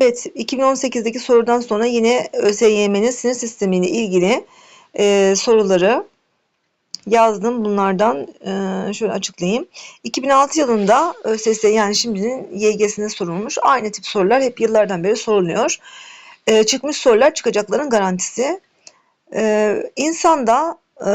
Evet, 2018'deki sorudan sonra yine ÖSYM'nin sinir sistemiyle ilgili e, soruları yazdım. Bunlardan e, şöyle açıklayayım. 2006 yılında ÖSS yani şimdinin YGS'ine sorulmuş. Aynı tip sorular hep yıllardan beri soruluyor. E, çıkmış sorular çıkacakların garantisi. E, insanda e,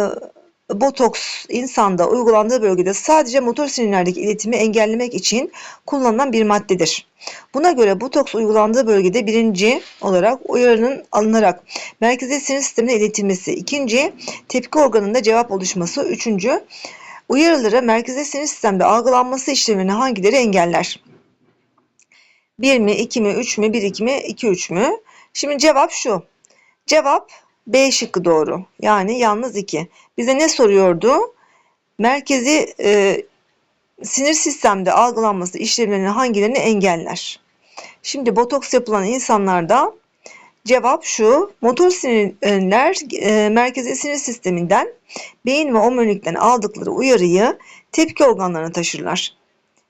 botoks insanda uygulandığı bölgede sadece motor sinirlerdeki iletimi engellemek için kullanılan bir maddedir. Buna göre botoks uygulandığı bölgede birinci olarak uyarının alınarak merkezi sinir sistemine iletilmesi, ikinci tepki organında cevap oluşması, üçüncü uyarıları merkezi sinir sistemde algılanması işlemini hangileri engeller? 1 mi, 2 mi, 3 mü, 1, 2 mi, 2, 3 mü? Şimdi cevap şu. Cevap B şıkkı doğru. Yani yalnız 2. Bize ne soruyordu? Merkezi e, sinir sistemde algılanması işlemlerinin hangilerini engeller? Şimdi botoks yapılan insanlarda cevap şu. Motor sinirler e, merkezi sinir sisteminden beyin ve omurilikten aldıkları uyarıyı tepki organlarına taşırlar.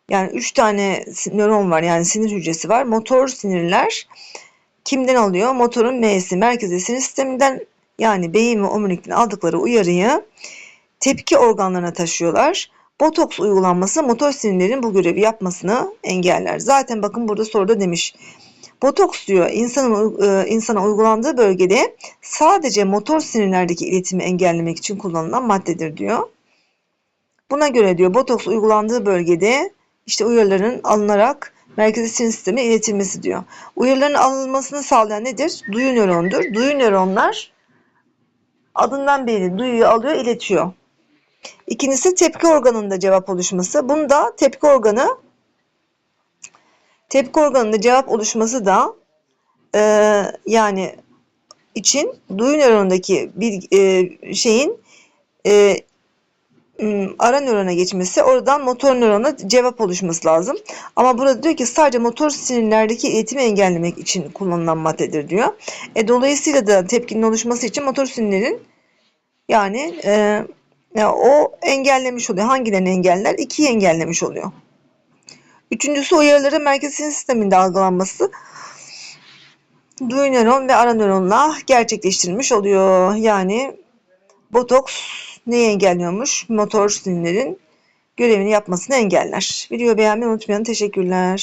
Yani 3 tane nöron var yani sinir hücresi var. Motor sinirler kimden alıyor? Motorun M'si merkezi sinir sisteminden yani beyin ve omurilikten aldıkları uyarıyı tepki organlarına taşıyorlar. Botoks uygulanması motor sinirlerin bu görevi yapmasını engeller. Zaten bakın burada soruda demiş. Botoks diyor insanın e, insana uygulandığı bölgede sadece motor sinirlerdeki iletimi engellemek için kullanılan maddedir diyor. Buna göre diyor botoks uygulandığı bölgede işte uyarıların alınarak merkezi sinir sistemine iletilmesi diyor. Uyarıların alınmasını sağlayan nedir? Duyu nörondur. Duyu nöronlar adından belli duyuyu alıyor, iletiyor. İkincisi tepki organında cevap oluşması. Bunda tepki organı tepki organında cevap oluşması da e, yani için duyu nöronundaki bir e, şeyin e, ara nörona geçmesi, oradan motor nörona cevap oluşması lazım. Ama burada diyor ki sadece motor sinirlerdeki iletimi engellemek için kullanılan maddedir diyor. E, dolayısıyla da tepkinin oluşması için motor sinirlerin yani e, ya o engellemiş oluyor. Hangilerini engeller? İkiyi engellemiş oluyor. Üçüncüsü uyarıları merkez sinir sisteminde algılanması duyu nöron ve ara nöronla gerçekleştirilmiş oluyor. Yani botoks neyi engelliyormuş? Motor sinirlerin görevini yapmasını engeller. Videoyu beğenmeyi unutmayın. Teşekkürler.